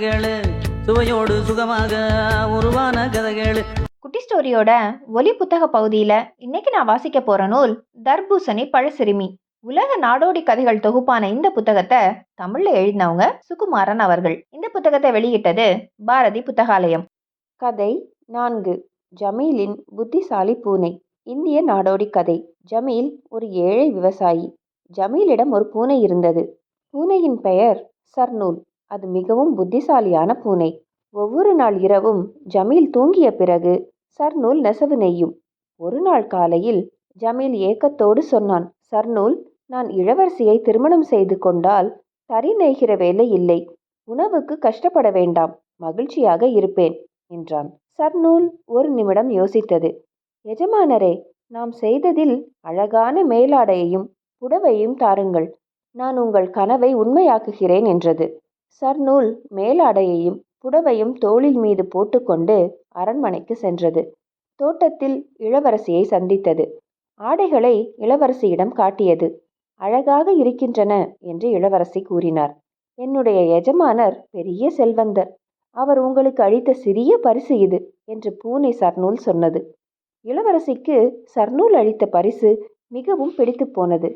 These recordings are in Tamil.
கதைகள் சுவையோடு சுகமாக உருவான கதைகளு. குட்டி ஸ்டோரியோட ஒலி புத்தக பகுதியில் இன்னைக்கு நான் வாசிக்க போற நூல் தர்பூசணி பழசிறுமி. உலக நாடோடி கதைகள் தொகுப்பான இந்த புத்தகத்தை தமிழ்ல எழுதினவங்க சுகுமாரன் அவர்கள். இந்த புத்தகத்தை வெளியிட்டது பாரதி புத்தகாலயம். கதை நான்கு. ஜமீலின் புத்திசாலி பூனை. இந்திய நாடோடி கதை. ஜமீல் ஒரு ஏழை விவசாயி. ஜமீலிடம் ஒரு பூனை இருந்தது. பூனையின் பெயர் சர்னூல். அது மிகவும் புத்திசாலியான பூனை. ஒவ்வொரு நாள் இரவும் ஜமீல் தூங்கிய பிறகு சர்நூல் நெசவு நெய்யும். ஒரு நாள் காலையில் ஜமீல் ஏக்கத்தோடு சொன்னான் சர்நூல் நான் இளவரசியை திருமணம் செய்து கொண்டால் தறி நெய்கிற வேலை இல்லை. உணவுக்கு கஷ்டப்பட வேண்டாம். மகிழ்ச்சியாக இருப்பேன் என்றான். சர்நூல் ஒரு நிமிடம் யோசித்தது. எஜமானரே நாம் செய்ததில் அழகான மேலாடையையும் புடவையும் தாருங்கள். நான் உங்கள் கனவை உண்மையாக்குகிறேன் என்றது. சர்நூல் மேலாடையையும் புடவையும் தோளில் மீது போட்டுக்கொண்டு அரண்மனைக்கு சென்றது. தோட்டத்தில் இளவரசியை சந்தித்தது. ஆடைகளை இளவரசியிடம் காட்டியது. அழகாக இருக்கின்றன என்று இளவரசி கூறினார். என்னுடைய எஜமானர் பெரிய செல்வந்தர். அவர் உங்களுக்கு அளித்த சிறிய பரிசு இது என்று பூனை சர்நூல் சொன்னது. இளவரசிக்கு சர்நூல் அளித்த பரிசு மிகவும் பிடித்து போனது.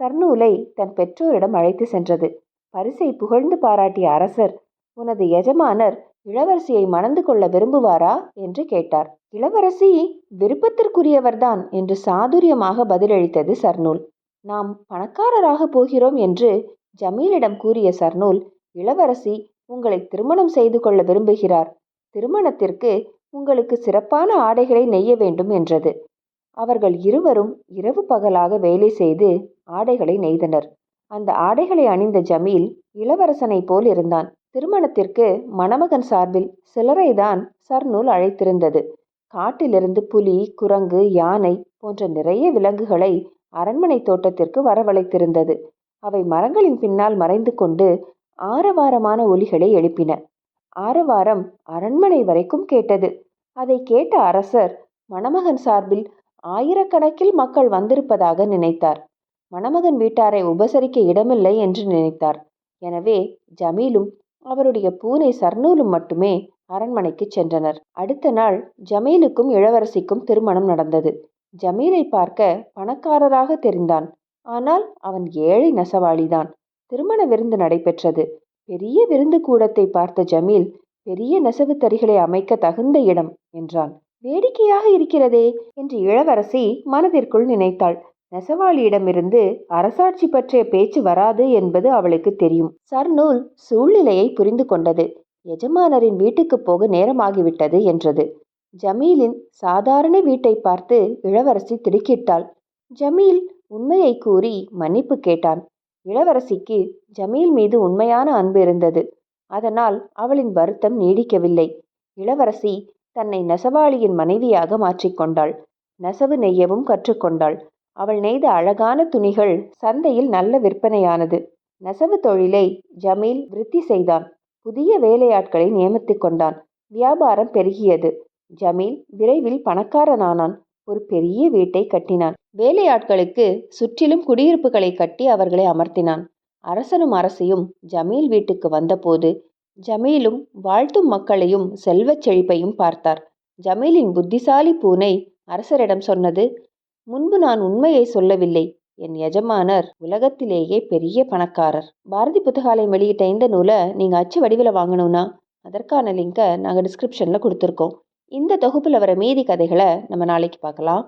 சர்நூலை தன் பெற்றோரிடம் அழைத்து சென்றது. பரிசை புகழ்ந்து பாராட்டிய அரசர் உனது எஜமானர் இளவரசியை மணந்து கொள்ள விரும்புவாரா? என்று கேட்டார். இளவரசி விருப்பத்திற்குரியவர்தான் என்று சாதுரியமாக பதிலளித்தது சர்னூல். நாம் பணக்காரராக போகிறோம் என்று ஜமீலிடம் கூறிய சர்னூல் இளவரசி உங்களை திருமணம் செய்து கொள்ள விரும்புகிறார். திருமணத்திற்கு உங்களுக்கு சிறப்பான ஆடைகளை நெய்ய வேண்டும் என்றது. அவர்கள் இருவரும் இரவு பகலாக வேலை செய்து ஆடைகளை நெய்தனர். அந்த ஆடைகளை அணிந்த ஜமீல் இளவரசனை போல் இருந்தான். திருமணத்திற்கு மணமகன் சார்பில் சிலரை தான் சர்நூல் அழைத்திருந்தது. காட்டிலிருந்து புலி குரங்கு யானை போன்ற நிறைய விலங்குகளை அரண்மனை தோட்டத்திற்கு வரவழைத்திருந்தது. அவை மரங்களின் பின்னால் மறைந்து கொண்டு ஆரவாரமான ஒலிகளை எழுப்பின. ஆரவாரம் அரண்மனை வரைக்கும் கேட்டது. அதை கேட்ட அரசர் மணமகன் சார்பில் ஆயிரக்கணக்கில் மக்கள் வந்திருப்பதாக நினைத்தார். மணமகன் வீட்டாரை உபசரிக்க இடமில்லை என்று நினைத்தார். எனவே ஜமீலும் அவருடைய பூனை சர்னூலும் மட்டுமே அரண்மனைக்கு சென்றனர். அடுத்த நாள் ஜமீலுக்கும் இளவரசிக்கும் திருமணம் நடந்தது. ஜமீலை பார்க்க பணக்காரராக தெரிந்தான். ஆனால் அவன் ஏழை நெசவாளிதான். திருமண விருந்து நடைபெற்றது. பெரிய விருந்து கூடத்தை பார்த்த ஜமீல் பெரிய நெசவு தறிகளை அமைக்க தகுந்த இடம் என்றான். வேடிக்கையாக இருக்கிறதே என்று இளவரசி மனதிற்குள் நினைத்தாள். நெசவாளியிடமிருந்து அரசாட்சி பற்றிய பேச்சு வராது என்பது அவளுக்கு தெரியும். சர்னூல் சூழ்நிலையை புரிந்து கொண்டது. எஜமானரின் வீட்டுக்கு போக நேரமாகிவிட்டது என்றது. ஜமீலின் சாதாரண வீட்டை பார்த்து இளவரசி திடுக்கிட்டாள். ஜமீல் உண்மையை கூறி மன்னிப்பு கேட்டான். இளவரசிக்கு ஜமீல் மீது உண்மையான அன்பு இருந்தது. அதனால் அவளின் வருத்தம் நீடிக்கவில்லை. இளவரசி தன்னை நெசவாளியின் மனைவியாக மாற்றிக்கொண்டாள் நெசவு நெய்யவும் கற்றுக்கொண்டாள் அவள் நெய்த அழகான துணிகள் சந்தையில் நல்ல விற்பனையானது. நெசவு தொழிலை ஜமீல் விருத்தி செய்தான். புதிய வேலையாட்களை நியமித்து கொண்டான். வியாபாரம் பெருகியது. ஜமீல் விரைவில் பணக்காரனானான். ஒரு பெரிய வீட்டை கட்டினான். வேலையாட்களுக்கு சுற்றிலும் குடியிருப்புகளை கட்டி அவர்களை அமர்த்தினான். அரசனும் அரசியும் ஜமீல் வீட்டுக்கு வந்தபோது ஜமீலும் வாழ்த்தும் மக்களையும் செல்வச் செழிப்பையும் பார்த்தார். ஜமீலின் புத்திசாலி பூனை அரசரிடம் சொன்னது முன்பு நான் உண்மையை சொல்லவில்லை. என் எஜமானர் உலகத்திலேயே பெரிய பணக்காரர். பாரதி புத்தகாலயம் வெளியிட்ட இந்த நூலை நீங்கள் அச்சு வடிவில் வாங்கணும்னா அதற்கான லிங்கை நாங்கள் டிஸ்கிரிப்ஷனில் கொடுத்துருக்கோம். இந்த தொகுப்பில் வர மீதி கதைகளை நம்ம நாளைக்கு பார்க்கலாம்.